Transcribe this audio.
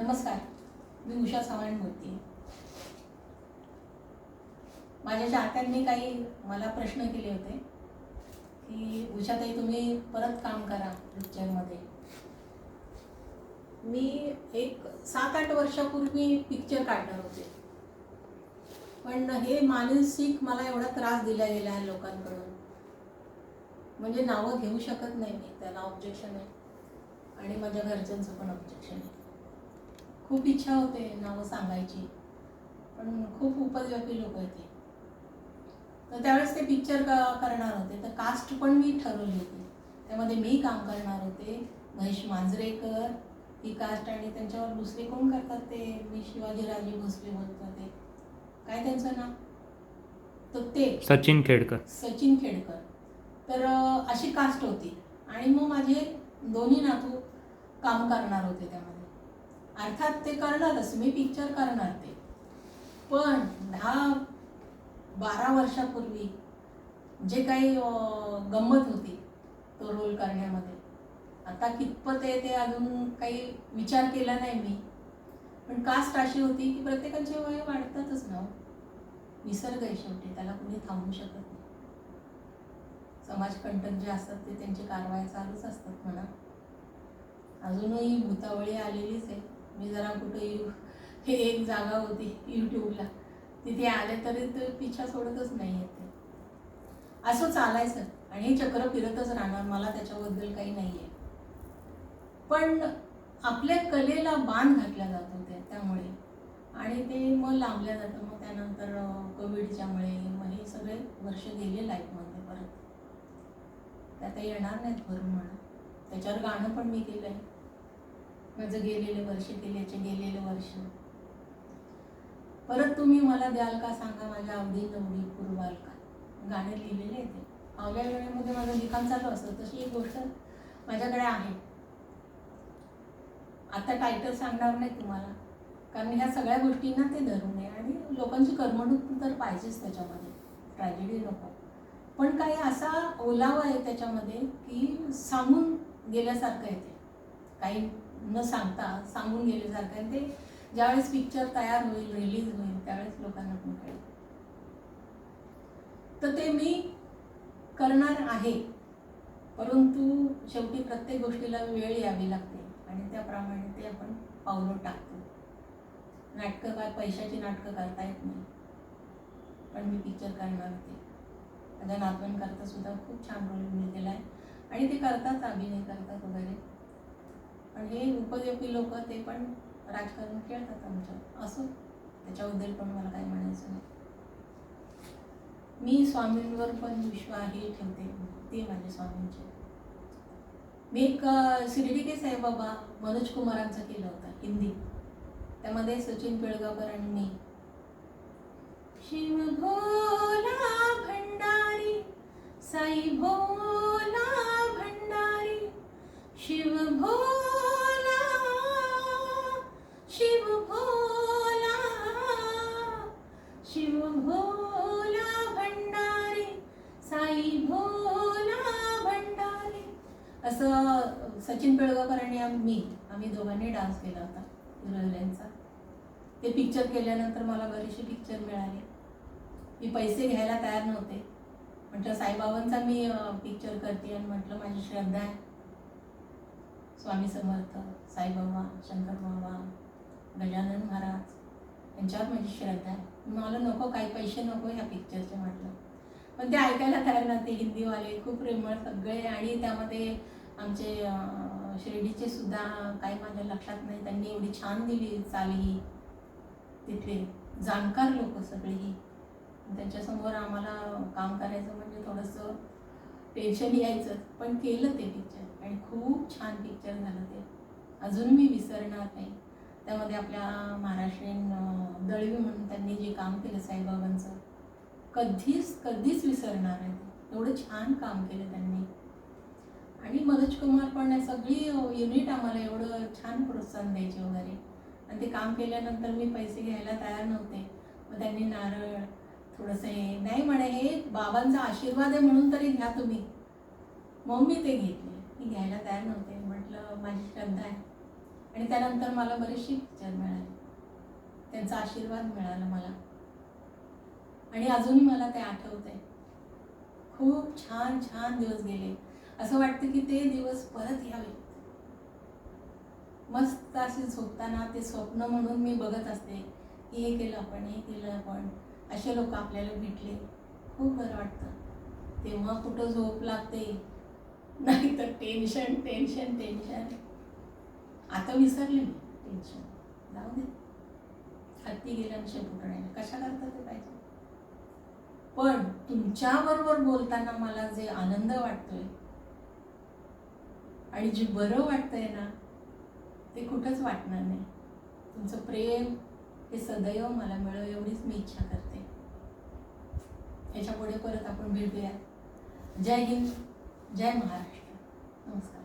नमस्कार मी उषा सावंत बोलते. माझ्या चाहत्यांनी काही मला प्रश्न केले होते की उषाताई तुम्ही परत काम करा पिक्चरमध्ये. मी एक सात आठ वर्षापूर्वी पिक्चर काढणार होते. पण हे मानसिक मला एवढा त्रास दिला गेला आहे लोकांकडून. म्हणजे नावं घेऊ शकत नाही मी त्याला ऑब्जेक्शन आहे. आणि माझ्या घरच्यांचं पण ऑब्जेक्शन आहे. खूप इच्छा होते नावं सांगायची. पण खूप उपद्व्यापी लोक आहेत ते तर त्यावेळेस ते पिक्चर क करणार होते. तर कास्ट पण मी ठरवली होती. त्यामध्ये मी काम करणार होते. महेश मांजरेकर ही कास्ट आणि त्यांच्यावर दुसरे कोण करतात ते? मी शिवाजीराजे भोसले बोलतो ते. काय त्यांचं नाव? तर ते. सचिन खेडकर. सचिन खेडकर. तर अशी कास्ट होती. आणि मग माझे दोन्ही नातू काम करणार होते त्यामध्ये. अर्थात ते करणारच मी पिक्चर करणार ते. पण दहा बारा वर्षापूर्वी जे काही गंमत होती तो रोल करण्यामध्ये आता कितपत आहे ते अजून काही विचार केला नाही मी. पण कास्ट अशी होती की प्रत्येकाचे वय वाढतातच ना हो. निसर्ग आहे शेवटी त्याला कुणी थांबू शकत नाही. समाजकंटक जे असतात ते त्यांची कारवाई चालूच असतात म्हणा. अजूनही भूतावळी आलेलीच आहे. मी जरा कुठे यू हे एक जागा होती यूट्यूबला तिथे आले तरी ते पिछा सोडतच नाही येते ते. असं चालायचं आणि हे चक्र फिरतच राहणार मला त्याच्याबद्दल काही नाही आहे पण आपल्या कलेला बांध घातला जातो त्या त्यामुळे. आणि ते मग लांबल्या जातं मग त्यानंतर कोविडच्यामुळे मग हे सगळे वर्ष गेले लाईफमध्ये परत. ते आता येणार नाहीत भरून म्हणा. त्याच्यावर गाणं पण मी केलं आहे माझं गेलेले वर्ष केल्याचे गेलेले वर्ष. परत तुम्ही मला द्याल का सांगा माझ्या अवधी नवडी पुरवाल का गाणे लिहिलेले आहे ते. फावल्या वेळेमध्ये माझं लिखाण चालू असतं तशी एक गोष्ट माझ्याकडे आहे. आता टायटल सांगणार नाही तुम्हाला कारण ह्या सगळ्या गोष्टींना ते धरून आहे आणि लोकांची करमणूक तर पाहिजेच त्याच्यामध्ये. ट्रॅजेडी नको. पण काही असा ओलावा आहे त्याच्यामध्ये की सांगून गेल्यासारखं आहे ते. काही न सांगता सांगून गेल्यासारखं आणि ते ज्यावेळेस पिक्चर तयार होईल रिलीज होईल त्यावेळेस लोकांना पण कळेल. तर ते मी करणार आहे. परंतु शेवटी प्रत्येक गोष्टीला वेळ यावी लागते आणि त्याप्रमाणे ते आपण पावलं टाकतो. नाटकं काय पैशाची नाटकं करता येत नाही. पण मी पिक्चर करणार होते. माझ्या नातवांकरता सुद्धा खूप छान रोल मी केला आहे. आणि ते करतात अभिनय करतात वगैरे. पण हे उपयोगी लोक ते पण राजकारण खेळतात आमच्या. असो त्याच्याबद्दल पण मला काही म्हणायचं नाही. मी स्वामींवर पण विश्वाही ठेवते ते माझे स्वामींचे. मी एक शिर्डी के साईबाबा मनोज कुमारांचा केलं होता हिंदी. त्यामध्ये सचिन पिळगावकर आणि मी. शिव भोला भंडारी साई भो सचिन पिळगावकर आणि मी आम्ही दोघांनी डान्स केला होता हिरोईनचा ते पिक्चर केल्यानंतर मला बरेचसे पिक्चर मिळाले. मी पैसे घ्यायला तयार नव्हते. म्हटलं साईबाबांचा मी पिक्चर करते आणि म्हटलं माझी श्रद्धा आहे. स्वामी समर्थ साईबाबा शंकर बाबा गजानन महाराज यांच्यावर माझी श्रद्धा आहे. मला नको काही पैसे नको ह्या पिक्चरचे म्हटलं. पण ते ऐकायला तयार नव्हते. हिंदीवाले खूप प्रेमळ सगळे आणि त्यामध्ये आमचे शिर्डीचे सुद्धा काही माझ्या लक्षात नाही. त्यांनी एवढी छान दिली चाल ही. तिथले जाणकार लोक सगळेही त्यांच्यासमोर आम्हाला काम करायचं म्हणजे थोडंसं टेन्शन यायचं. पण केलं ते पिक्चर आणि खूप छान पिक्चर झालं ते. अजून मी विसरणार नाही. त्यामध्ये आपल्या महाराष्ट्रीयन दळवी म्हणून त्यांनी जे काम केलं साईबाबांचं कधीच कधीच विसरणार आहे एवढं छान काम केलं त्यांनी. आणि मनोज कुमार पण सगळी युनिट आम्हाला एवढं छान प्रोत्साहन द्यायचे वगैरे. आणि ते काम केल्यानंतर मी पैसे घ्यायला तयार नव्हते. मग त्यांनी नारळ थोडंसं हे नाही म्हणे हे बाबांचा आशीर्वाद आहे म्हणून तरी घ्या तुम्ही. मग मी ते घेतले. मी घ्यायला तयार नव्हते. म्हटलं माझी श्रद्धा आहे. आणि त्यानंतर मला बरेचशी पिक्चर मिळाले. त्यांचा आशीर्वाद मिळाला मला. आणि अजूनही मला ते आठवत आहे खूप छान छान दिवस गेले. असं वाटतं की ते दिवस परत यावे. मस्त असे झोपताना ते स्वप्न म्हणून मी बघत असते की हे केलं आपण हे केलं आपण. असे लोक आपल्याला भेटले. खूप बरं वाटतं. तेव्हा कुठं झोप लागते? नाही तर टेन्शन टेन्शन टेन्शन आता विसरले मी टेन्शन जाऊ दे. हत्ती गेल्या आणि कशा करता ते पाहिजे? पण तुमच्याबरोबर बोलताना मला जे आनंद वाटतोय आणि जे बरं वाटतंय ना ते कुठंच वाटणार नाही. तुमचं प्रेम हे सदैव मला मिळव एवढीच मी इच्छा करते. याच्यापुढे परत आपण भेटूया जय हिंद जय महाराष्ट्र. नमस्कार.